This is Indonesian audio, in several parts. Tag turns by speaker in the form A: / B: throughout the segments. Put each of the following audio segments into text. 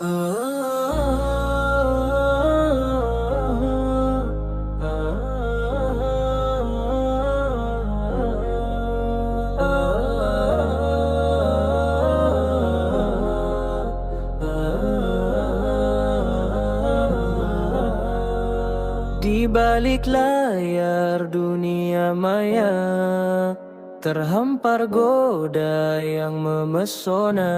A: Di balik layar dunia maya Terhampar goda yang memesona.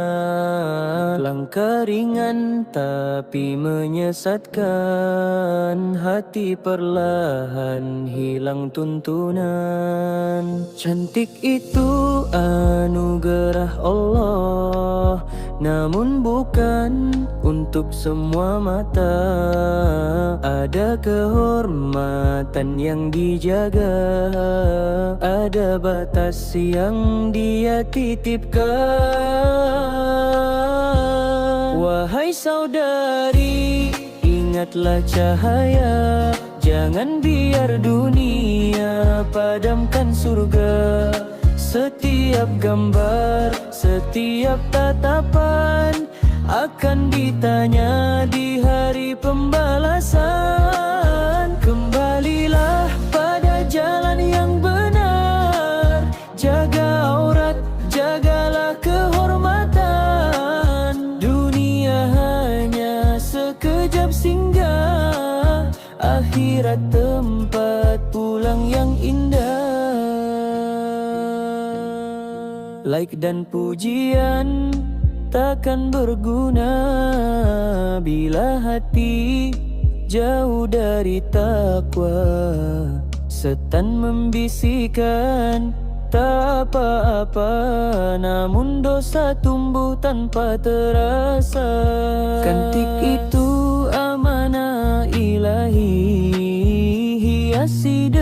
A: Langkah ringan tapi menyesatkan. Hati perlahan hilang tuntunan. Cantik itu anugerah Allah. Namun bukan untuk semua mata Ada kehormatan yang dijaga Ada batas yang dia titipkan. Wahai saudari Ingatlah cahaya Jangan biar dunia padamkan surga. Setiap gambar, setiap tatapan Akan ditanya di hari pembalasan. Kembalilah pada jalan yang benar. Jaga aurat, jagalah kehormatan. Dunia hanya sekejap singgah. Akhirat tempat pulang yang indah. Like dan pujian takkan berguna Bila hati jauh dari takwa. Setan membisikkan tak apa-apa Namun dosa tumbuh tanpa terasa. Kantik itu amanah ilahi Hiasi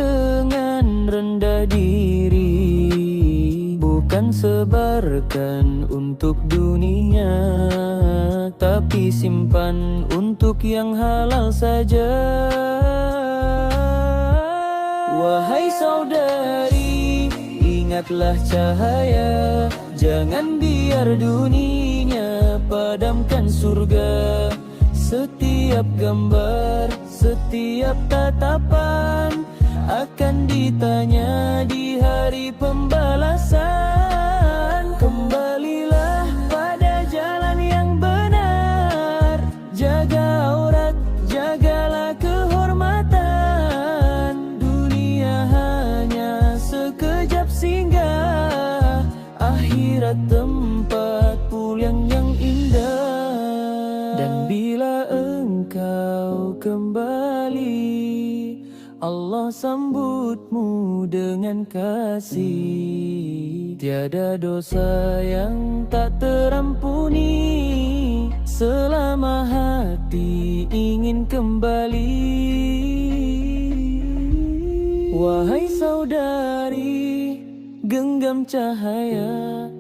A: sebarkan untuk dunia Tapi simpan untuk yang halal saja. Wahai saudari Ingatlah cahaya Jangan biar dunia Padamkan surga. Setiap gambar Setiap tatapan Akan ditanya di hari pembalasan Tempat pulang yang indah. Dan bila engkau kembali Allah sambutmu dengan kasih. Tiada dosa yang tak terampuni Selama hati ingin kembali. Wahai saudari genggam cahaya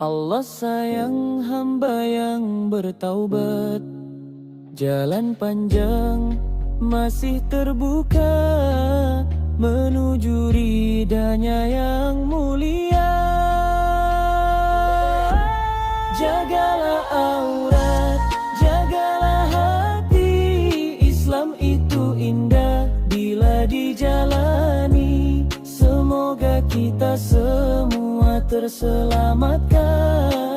A: Allah sayang hamba yang bertaubat Jalan panjang masih terbuka menuju ridhanya yang mulia. Jagalah aurat, jagalah hati. Islam itu indah bila dijalani. Semoga kita semua terselamatkan.